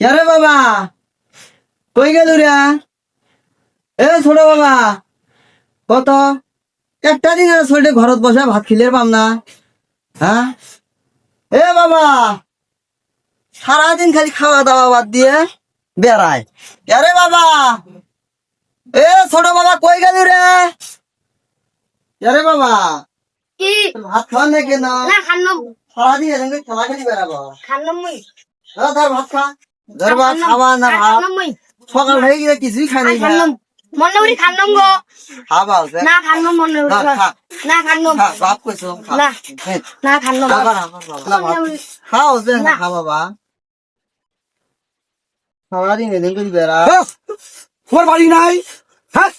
আরে বাবা কই গেল রে? এ ছোট বাবা কত? একটা দিন আর ছোটে ঘরত বসে ভাত খিলে পাম না হ্যাঁ এ বাবা সারাদিন খালি খাওয়া দাওয়া বাদ দিয়ে বেড়ায়। আরে বাবা এ ছোট বাবা কই গেল রে? আরে বাবা কি? ভাত খাওয়ান না কেন? না সারাদিন খেলা খেলি বেড়াবো। খান্নম মুই। ধর ধর ভাত খা। খাওয়া না সকাল হয়ে গেলে কিছুই খাই নাই গো। না না, বাপ কইছো না। না খাও যে না। খা বাবা? তোমার বাড়ি নাই। হ্যাঁ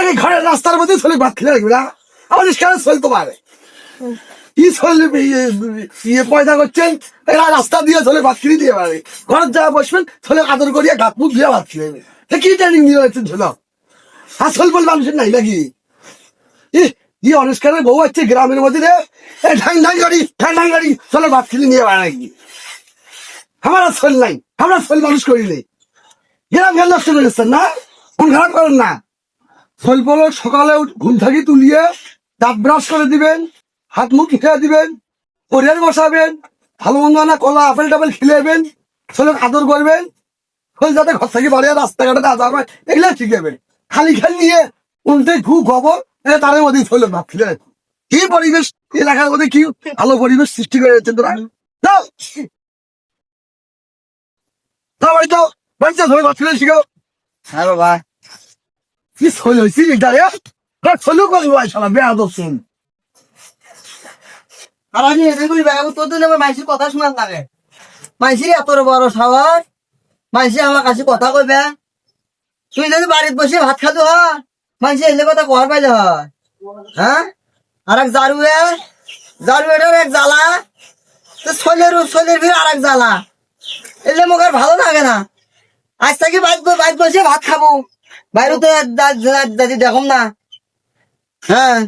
এই ঘরের রাস্তার মধ্যে চলে ভাত খেলে রাখবে না। আমার কেন চল তোমার ইয়ে করছেন? রাস্তা দিয়ে চলে ভাত কিনে দিয়ে বসবেন, চলে আদর করিয়া গাত মুখ দিয়ে ভাত কি ট্রেনিং দিয়ে যাচ্ছেন আসল বল মানুষের নাই নাকি? ই অনুষ্কারের বউ আছে গ্রামের মধ্যে ঢাং ঢাং গাড়ি ঢাং ঢাং গাড়ি চলে ভাত কিনে নিয়ে পারে নাকি? আমার আর নাই, আমরা চল মানুষ করি গ্রাম নষ্ট করেছেন না? মন খারাপ করেন না। স্বল্প সকালে ঘুম থাকি তুলিয়ে দাঁত ব্রাশ করে দিবেন। হাত মুখ খেয়ে দিবেন? পরিবার বসাবেন? ভালো মন্দ না কলা আপেল টাপেল খিলাবেন ছেলে আদর করবেন? যাতে ঘর থেকে বাড়িয়ে রাস্তাঘাটে আদর যাবে এগুলো শিখাবে খালি খালি নিয়ে উল্টে ঘু খবর এটা তাদের মধ্যেই চলে ভাব খিলে কি পরিবেশ? এলাকার মধ্যে কি ভালো পরিবেশ সৃষ্টি করে যাচ্ছেন তোরা? তা বাড়ি যাও বাড়ি যাও! সবাই ভাত খিলে শিখাও। হ্যাঁ বাবা। কি ছল হয়েছি? এটা রে ছলু করি ভাই শালা বেয়া আমার কথা এত মাইসি কথা তুই বাড়িতে বসে ভাত খাতো হয় মাইসি এলে কথা কর পাইলে হয় হ্যাঁ? আর এক জারু জারু এক জ্বালা। তো ছোলের ছোলের ভিড় আর এক জ্বালা। এলে মোক ভালো লাগে না। আজ থেকে বাইক বাইক বসে ভাত খাব। বাইরে তো দাদি দেখুন না। হ্যাঁ?